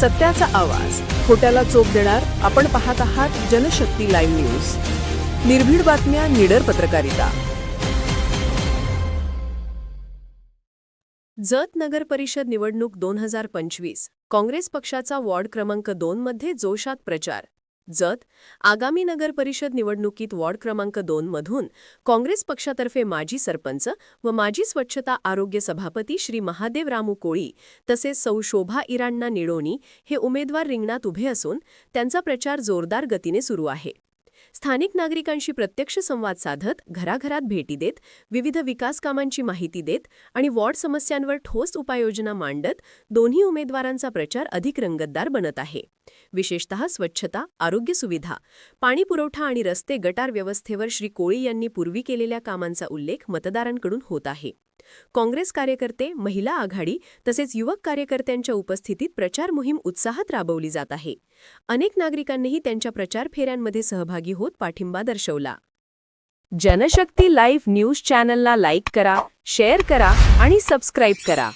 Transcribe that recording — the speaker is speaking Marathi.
सत्याचा आवाज. खोट्याला चोप देणार आपण पाहत आहात जनशक्ती लाईव्ह न्यूज. निर्भीड बातम्या निडर पत्रकारिता. जत नगर परिषद निवडणूक दोन हजार पंचवीस. काँग्रेस पक्षाचा वॉर्ड क्रमांक दोन मध्ये जोशात प्रचार. जत आगामी नगर परिषद निवडणुकीत वॉर्ड क्रमांक दोन मधून काँग्रेस पक्षातर्फे माजी सरपंच व माजी स्वच्छता आरोग्य सभापती श्री महादेव रामू कोळी तसेच सौ शोभा इराण्णा निडोणी हे उमेदवार रिंगणात उभे असून त्यांचा प्रचार जोरदार गतीने सुरू आहे. स्थानिक नागरिकांशी प्रत्यक्ष संवाद साधत घराघरात भेटी देत विविध विकास कामांची माहिती देत आणि वॉर्ड समस्यांवर ठोस उपाययोजना मांडत दोन्ही उमेदवारांचा प्रचार अधिक रंगतदार बनत आहे. विशेषतः स्वच्छता आरोग्य सुविधा पाणी पुरवठा आणि रस्ते गटार व्यवस्थेवर श्री कोळी यांनी पूर्वी केलेल्या कामांचा उल्लेख मतदारांकडून होत आहे. काँग्रेस कार्यकर्ते महिला आघाडी तसेच युवक कार्यकर्त्यांच्या उपस्थितीत प्रचार मोहीम उत्साहात राबवली जात आहे. अनेक नागरिकांनीही त्यांच्या प्रचार फेऱ्यांमध्ये सहभागी होत पाठिंबा दर्शवला. जनशक्ती लाईव्ह न्यूज चॅनलला लाईक करा शेअर करा आणि सबस्क्राईब करा.